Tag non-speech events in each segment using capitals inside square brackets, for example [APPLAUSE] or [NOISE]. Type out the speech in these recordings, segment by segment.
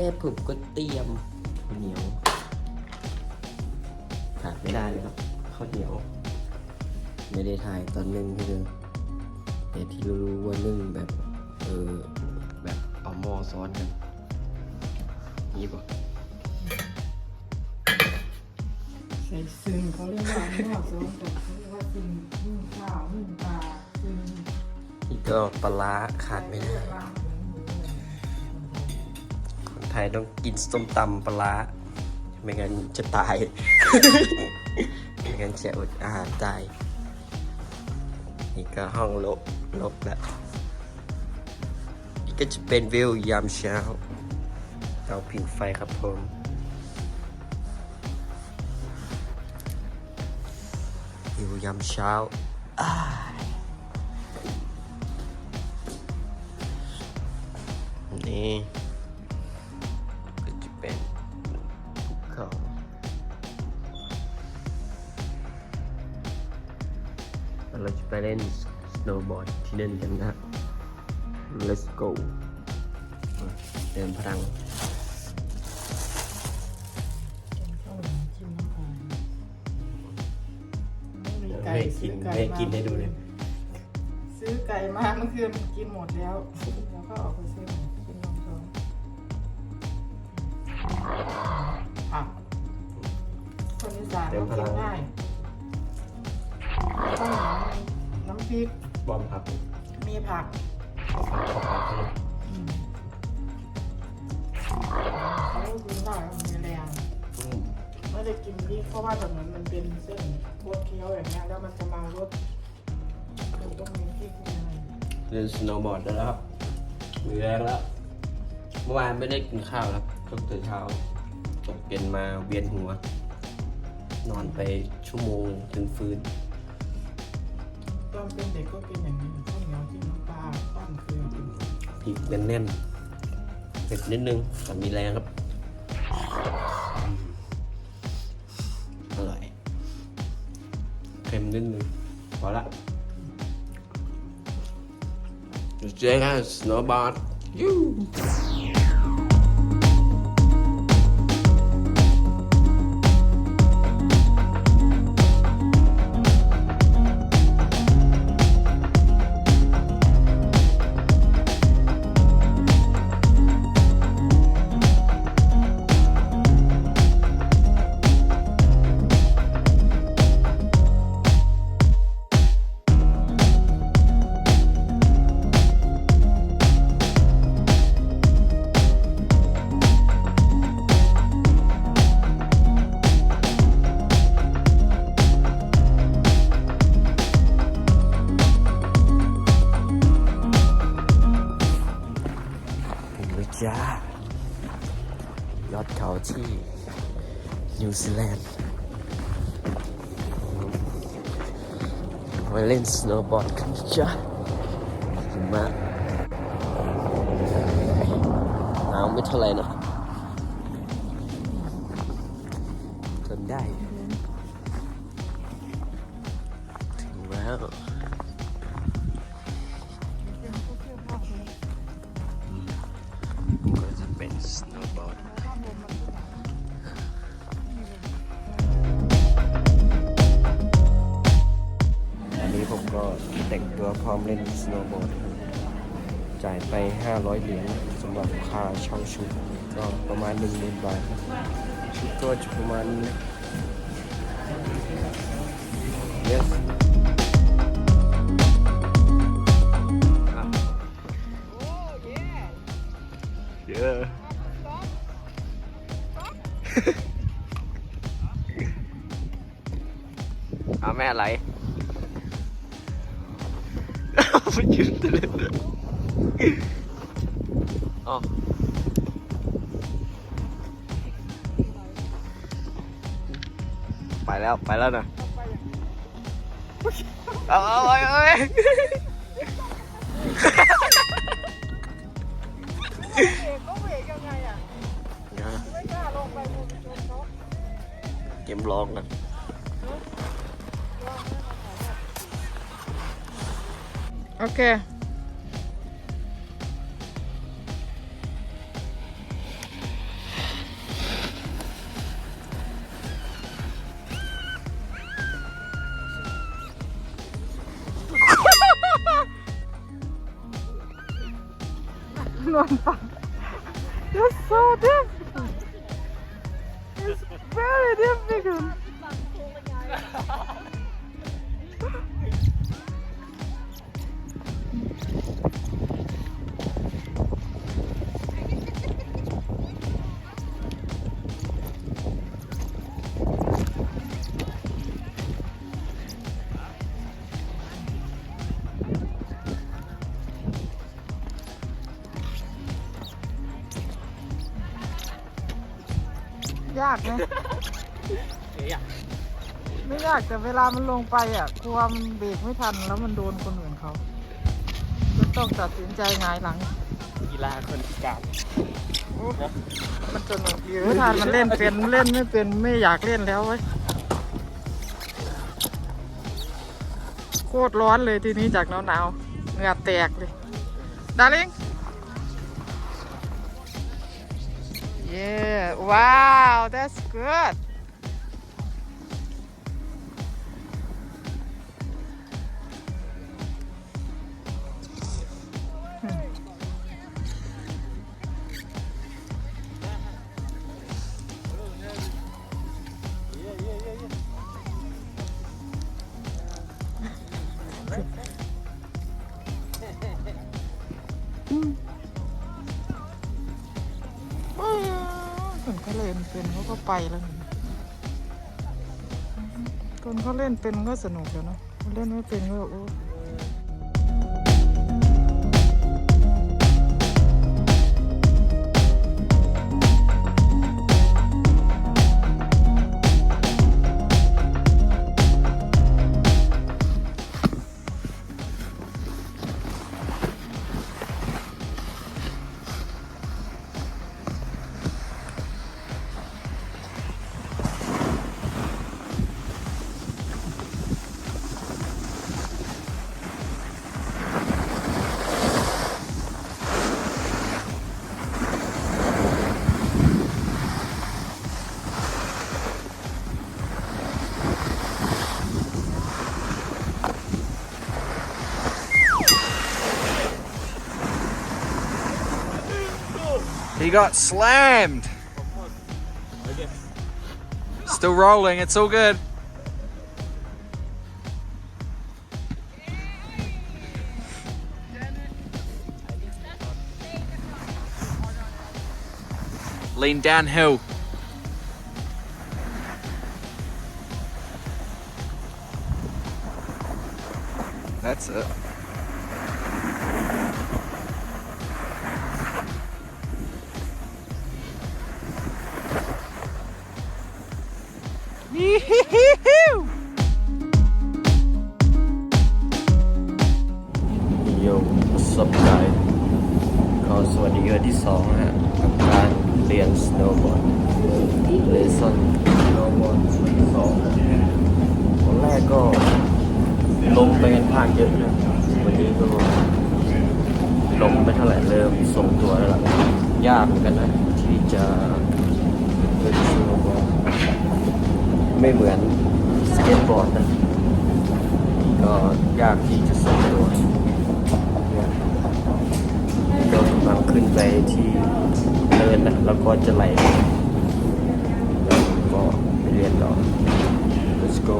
ม่ผมก็เตรียมข้าวเหนียวขาดไม่ได้เลยครับข้าวเหนียว ไม่ได้ถ่ายตอนนึ่งให้ดูแต่ที่รู้ๆว่านึ่งแบบเออแบบเอาหม้อซ้อนกันนี่บอกใส่ซึ่งเขาเรียกว่าหม้อซ้อนกับเขาเรียกว่าซึ่งนึ่งข้าวนึ่งปลาซึ่งนี่ก็ปลาร้าขาดไม่ได้ปลาคน ไทยต้องกินส้มตำปลาร้าไม่งั้นจะตาย ไม่งั้นจะอดอาหารตาย นี่ก็ห้องลบลบแล้วนี่ก็จะเป็นวิวยามเช้าเตาผิงไฟครับผมวิวยามเช้าอนี่ เราจะไปเล่นสโนว์บอร์ดที่นั่นกันนะครับ let's go เดินพลังข้าวเหนียวจิ้มน้ำหอมมีไก่ให้กิซื้นอไก่ให้มากินให้ดูเลยซื้อไก่มาเมื่อคืนกินหมดแล้วแล้วก็ออกไปซื้อใหม่กินลองท้องผักคนอีสานเขากินง่าย ข้าวเหนียวมีน้ำพริก บอมครับมีผักขอฟังขอฟังเขาหน่อยอืมเขากินได้แล้วมันมีแรงอืมไม่ได้กินพริกเพราะว่าแบบเหมือนมันเป็นเส้นบดเคี้ยวอย่างเงี้ยแล้วมันจะมารสมันต้องมีพริกมีอะไรเล่นสโนว์บอร์ดได้แล้วครับมีแรงแล้ว เมื่อวานไม่ได้กินข้าวครับตั้งแต่เช้าตกเย็นมาเวียนหัว นอนไปชั่วโมงถึงฟื้นต อนเป็นเด็กก็กินอย่างนี้ข้าวเหนียวกินน้ำปลาปั้นเกลือกินพริกแน่นๆเผ็ดนิดนึงแต่มีแรงครับอืมอร่อยเค็มนิดนึงพอละเจอกั นสโนว์บอร์ดกันจ้าหิมะหนาวไม่เท่าไหร่นะทนได้ถึงแล้ว ชุดก็ประมาณ1 0,000บาทครับชุดก็จะประมาณนี้นะ yes เยอะอาแม่อะไรมันยืนเล่นอ๋อ แล้วไปแล้วนะเอาเอ้ยก็บรองนะเกมลองกันโอเค one pound. That's so difficult. It's very difficult. [LAUGHS] ากไหมไม่ยากแต่เวลามันลงไปอะกลัวมันเบรกไม่ทันแล้วมันโดนคนอื่นเขาก็ต้องตัดสินใจหงายหลังกีฬาคนพิการมันสนุกอยู่ไม่ทันมันเล่นเป็นเล่นไม่เป็นไม่อยากเล่นแล้วเว้ยโคตรร้อนเลยทีนี้จากหนาวๆเหงื่อแตกเลยดาริง Yeah. Wow that's good ไปเลยคนเขาเล่นเป็นก็สนุกอยู่นะคนเล่นไม่เป็นก็โอ้ Got slammed. Still rolling, it's all good. Lean downhill. That's it. สวัสดีวันที่สองฮะกับการเรียนสโนว์บอร์ดเลสันสโนว์บอร์ดวันที่สองวันแรกก็ลงไปกันทางเยอะนะวันนี้ก็ลงไปเท่าไหร่เริ่มทรงตัวแล้วล่ะยากเหมือนกันนะ ที่จะเล่นสโนว์บอร์ดไม่เหมือนสเก็ตบอร์ดนะก็ยากที่จะทรงตัวเนี่ย เรากำลังขึ้นไปที่เนินนะแล้วก็จะไหลแล้วก็ไปเรียนต่อ let's go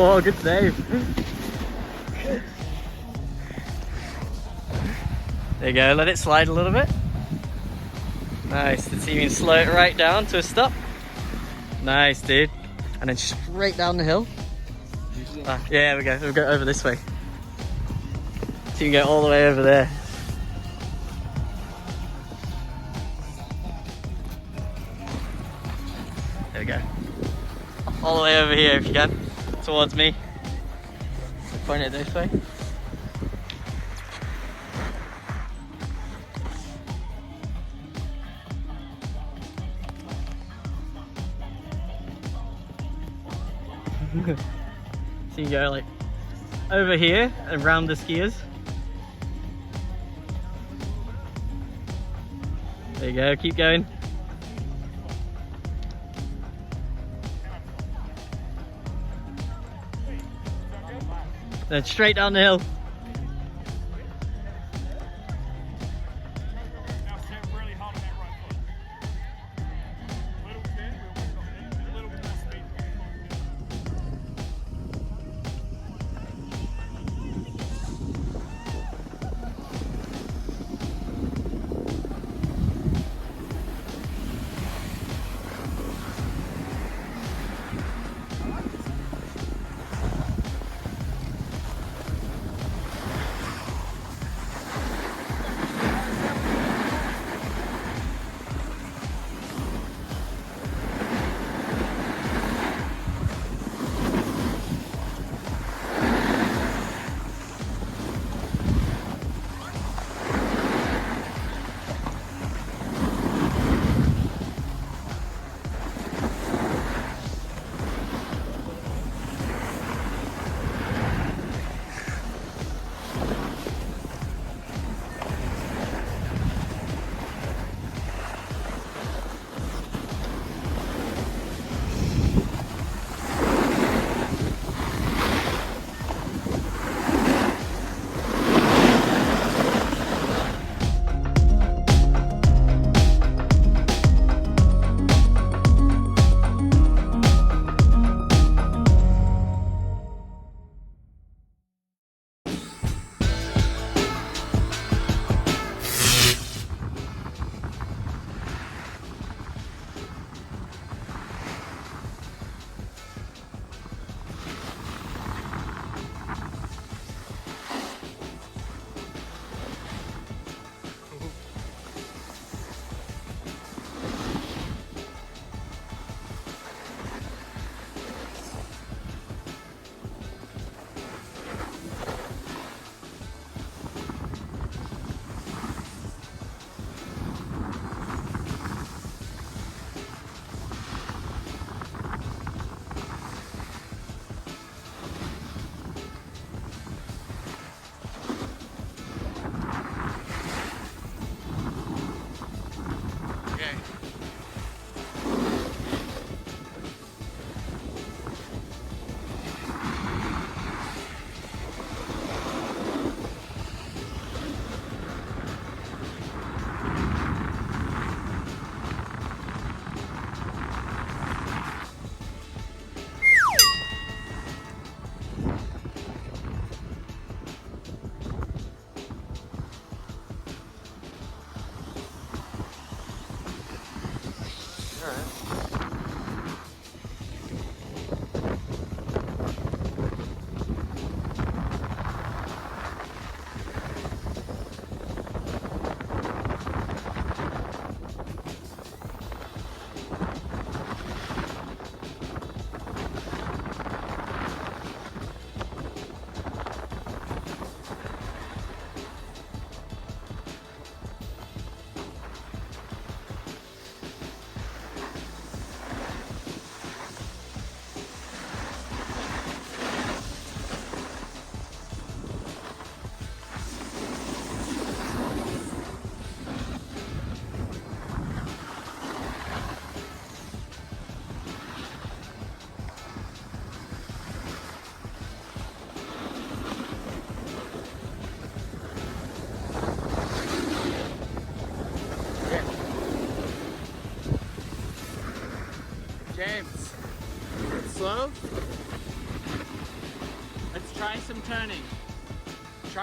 โอ้ good save There you go, let it slide a little bit. Nice, let's even slow it right down to a stop. Nice, dude. And then straight down the hill. Ah, yeah, we go. We'll go over this way. So you can go all the way over there. There we go. All the way over here if you can. Towards me. Point it this way. [LAUGHS] So you go like over here and round the skiers. There you go, keep going. Then straight down the hill.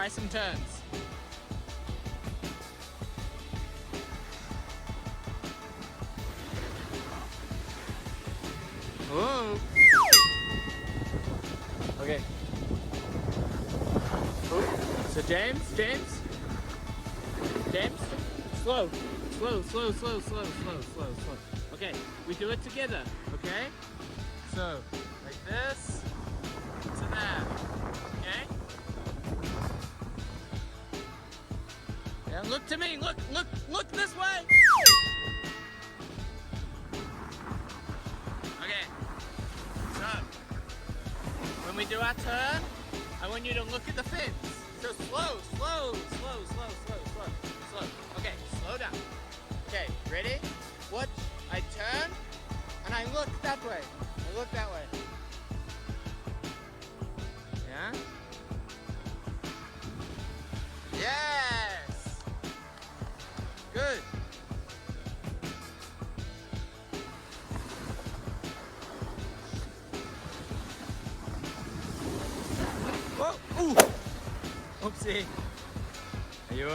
Try some turns. Okay. Ooh. So James, James, James, slow, slow, slow, slow, slow, slow, slow, slow. Okay, we do it together. Okay. So like this Yeah, look to me. Look, look, look this way. Okay. So, when we do our turn, I want you to look at the fins. So slow, slow, slow, slow, slow, slow, slow. Okay, slow down. Okay, ready? Watch. I turn, and I look that way. I look that way.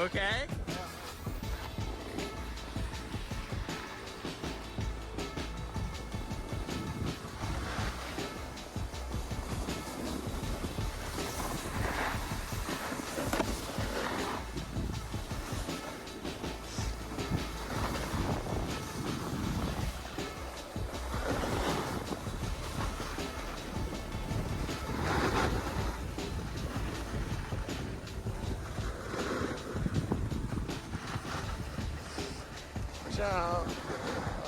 Okay? Tchau.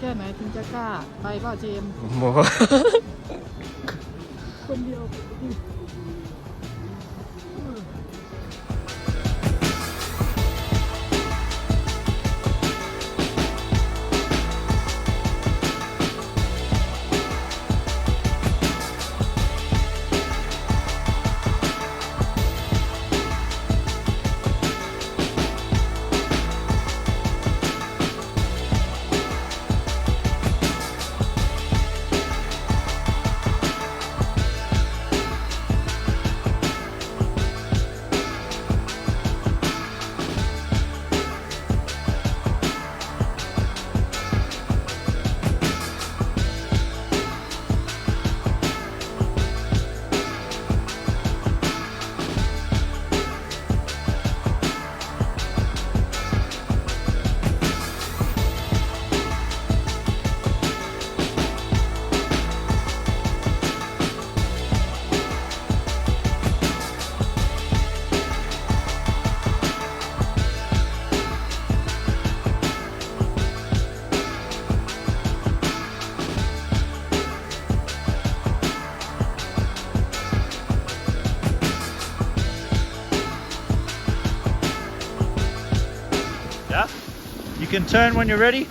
แค่ไหนถึงจะกล้า ไปก็เจมโม คนเดียว can turn when you're ready.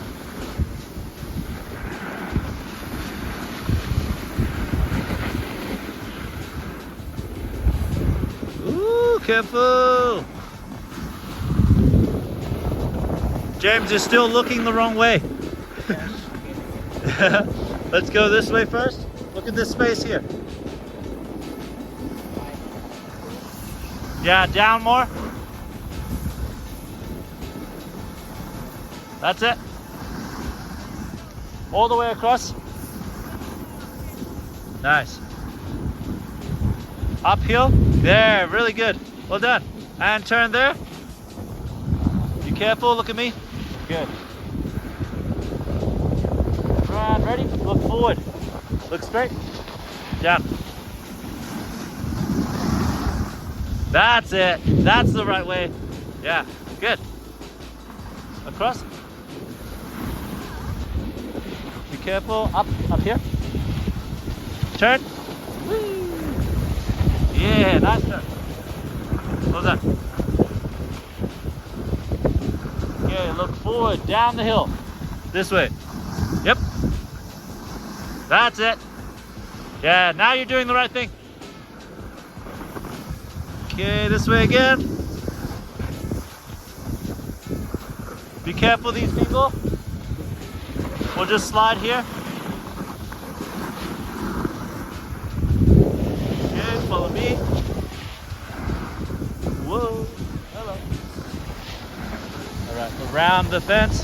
Ooh, careful! James is still looking the wrong way. [LAUGHS] Let's go this way first. Look at this space here. Yeah, down more. That's it. All the way across. Nice. Uphill. There, really good. Well done. And turn there. Be careful, look at me. Good. Ready? Look forward. Look straight. Down. That's it. That's the right way. Yeah, good. Across. Be careful. Up, up here. Turn. Whee. Yeah, nice turn. That? Okay, look forward, down the hill. This way. Yep. That's it. Yeah, now you're doing the right thing. Okay, this way again. Be careful, these people. We'll just slide here. Okay, follow me. Whoa, hello. All right, around the fence.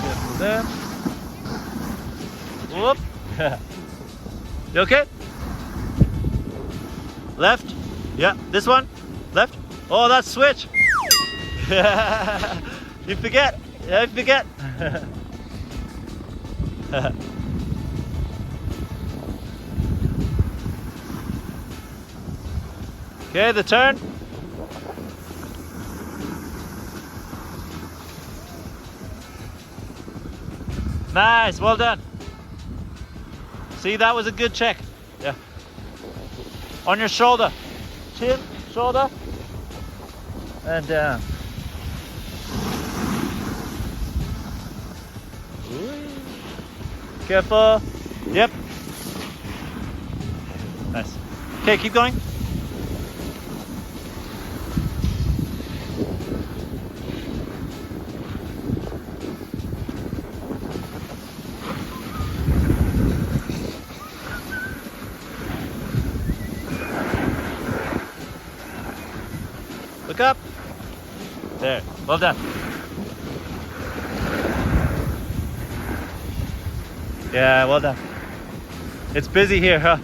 Careful there. Whoop. [LAUGHS] you okay? Left. Yeah, this one. Left. Oh, that's switch. [LAUGHS] you forget. You forget. [LAUGHS] okay, the turn. Nice, well done. See, that was a good check. Yeah. On your shoulder. Chin, shoulder, and down. Careful. Yep. Nice. Okay, keep going. Look up. There. Well done. Yeah, well done. It's busy here, huh?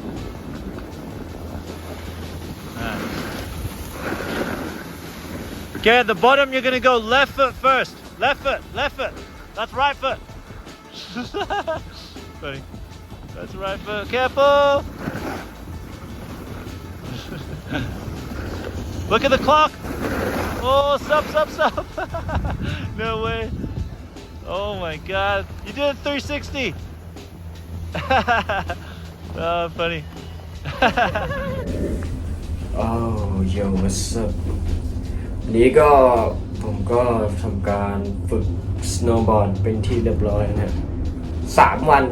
Okay, at the bottom you're gonna go left foot first. Left foot, left foot. That's right foot. [LAUGHS] Funny. That's right foot. Careful. [LAUGHS] Look at the clock. Oh, stop, stop, stop. [LAUGHS] no way. Oh my god. You did a 360. Oh, funny. อ้าวโยวัสบนี้ก็ผมก็ทำการฝึกสโนว์บอร์ดเป็นที่เรียบร้อยนะสามวัน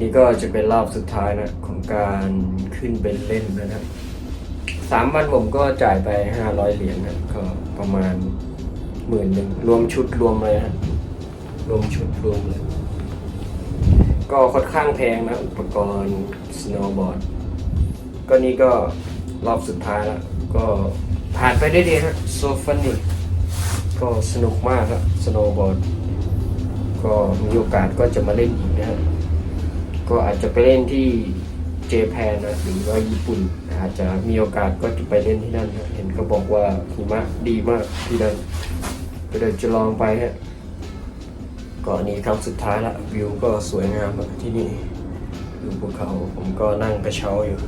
นี่ก็จะเป็นรอบสุดท้ายนะ ของการขึ้นไปเล่นนะครับสามวันผมก็จ่ายไปห้าร้อยเหรียญนะก็ประมาณหมื่นหนึ่งรวมชุดรวมเลยนะรวมชุดรวมเลย ก็ค่อนข้างแพงนะ อุปกรณ์สโนว์บอร์ด ก็นี่ก็รอบสุดท้ายแล้ว ก็ผ่านไปได้ดีฮะโซฟันนี่ก็สนุกมากครับสโนว์บอร์ด ก็มีโอกาสก็จะมาเล่นอีกนะฮะก็อาจจะไปเล่นที่เจแปนนะหรือว่าญี่ปุ่น อาจจะมีโอกาสก็จะไปเล่นที่นั่นนะเห็นก็บอกว่าหิมะดีมากที่นั่นก็เดี๋ยวจะลองไปฮะ ก็อันนี้ครั้งสุดท้ายละวิวก็สวยงามอะที่นี่อยู่ภูเขาผมก็นั่งกระเช้าอยู่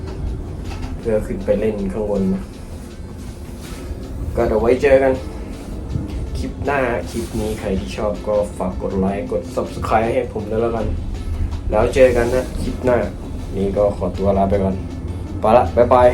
เพื่อขึ้นไปเล่นข้างบนนะก็เดี๋ยวไว้เจอกัน คลิปหน้าคลิปนี้ใครที่ชอบก็ฝากกดไลค์กด subscribe ให้ผมด้วยแล้วกัน แล้วเจอกันนะคลิปหน้า นี้ก็ขอตัวลาไปก่อนไปละบ๊ายบาย